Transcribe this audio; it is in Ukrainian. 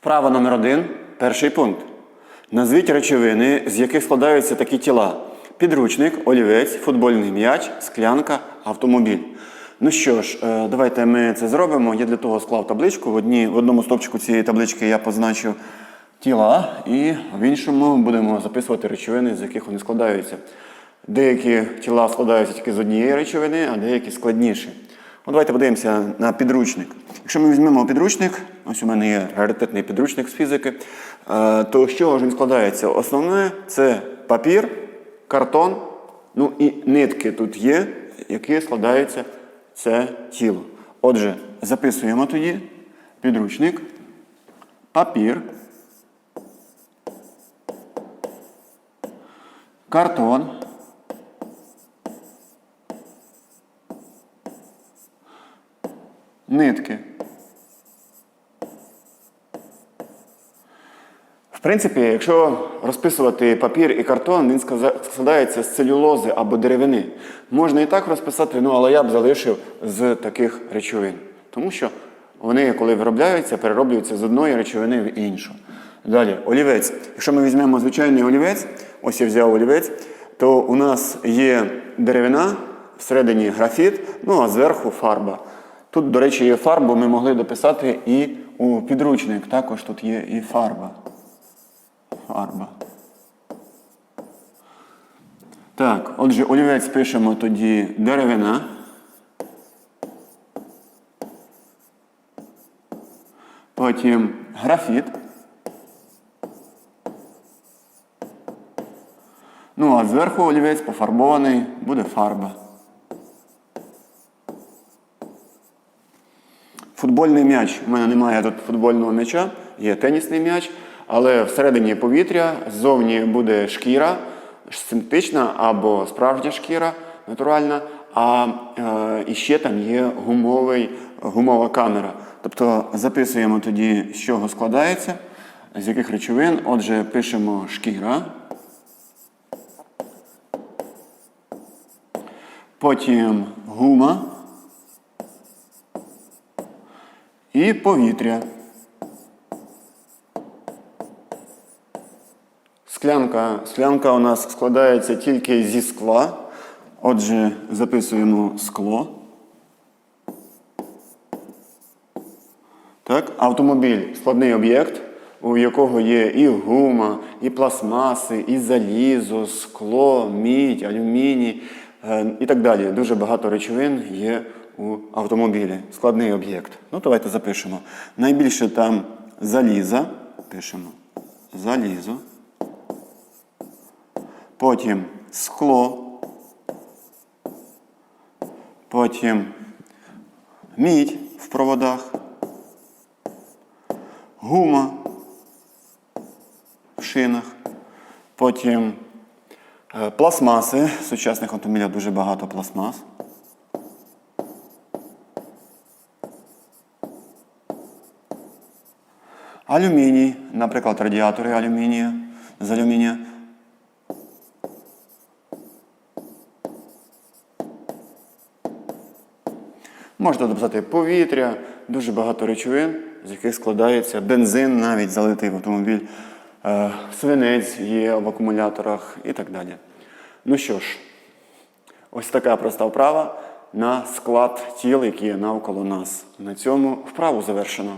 Вправа номер один. Перший пункт. Назвіть речовини, з яких складаються такі тіла: підручник, олівець, футбольний м'яч, склянка, автомобіль. Ну що ж, е, давайте ми це зробимо. Я для того склав табличку. В, одній, в одному стопчику цієї таблички я позначив тіла, і в іншому будемо записувати речовини, з яких вони складаються. Деякі тіла складаються тільки з однієї речовини, а деякі складніші. Ну, давайте подивимося на підручник. Якщо ми візьмемо підручник, ось у мене є раритетний підручник з фізики, е, то з чого ж він складається? Основне це папір, картон, ну і нитки тут є, які складаються це тіло. Отже, записуємо тоді підручник, папір, картон. Нитки. В принципі, якщо розписувати папір і картон, він складається з целюлози або деревини. Можна і так розписати, ну але я б залишив з таких речовин. Тому що вони, коли виробляються, перероблюються з одної речовини в іншу. Далі, олівець. Якщо ми візьмемо звичайний олівець, ось я взяв олівець, то у нас є деревина, всередині графіт, ну а зверху фарба. Тут, до речі, є фарбу, ми могли дописати і у підручник. Також тут є і фарба. Фарба. Так, отже, олівець пишемо тоді деревина. Потім графіт. Ну, а зверху олівець пофарбований буде фарба. Футбольний м'яч. У мене немає тут футбольного м'яча, є тенісний м'яч, але всередині повітря, ззовні буде шкіра, синтетична або справжня шкіра натуральна, а е, ще там є гумовий, гумова камера. Тобто записуємо тоді, з чого складається, з яких речовин. Отже, пишемо шкіра. Потім гума. І повітря. Склянка. Склянка у нас складається тільки зі скла. Отже, записуємо скло. Так, Автомобіль складний об'єкт, у якого є і гума, і пластмаси, і залізо, скло, мідь, алюміній е, і так далі. Дуже багато речовин є у автомобілі. Складний об'єкт. Ну, давайте запишемо. Найбільше там заліза. Пишемо залізо. Потім скло. Потім мідь в проводах. Гума в шинах. Потім е, пластмаси. Сучасних автомобілях дуже багато пластмас. Алюміній, наприклад, радіатори алюмінія з алюмінія. Можна дописати повітря, дуже багато речовин, з яких складається бензин, навіть залитий в автомобіль, е, свинець є в акумуляторах і так далі. Ну що ж, ось така проста вправа на склад тіл, які є навколо нас. На цьому вправу завершено.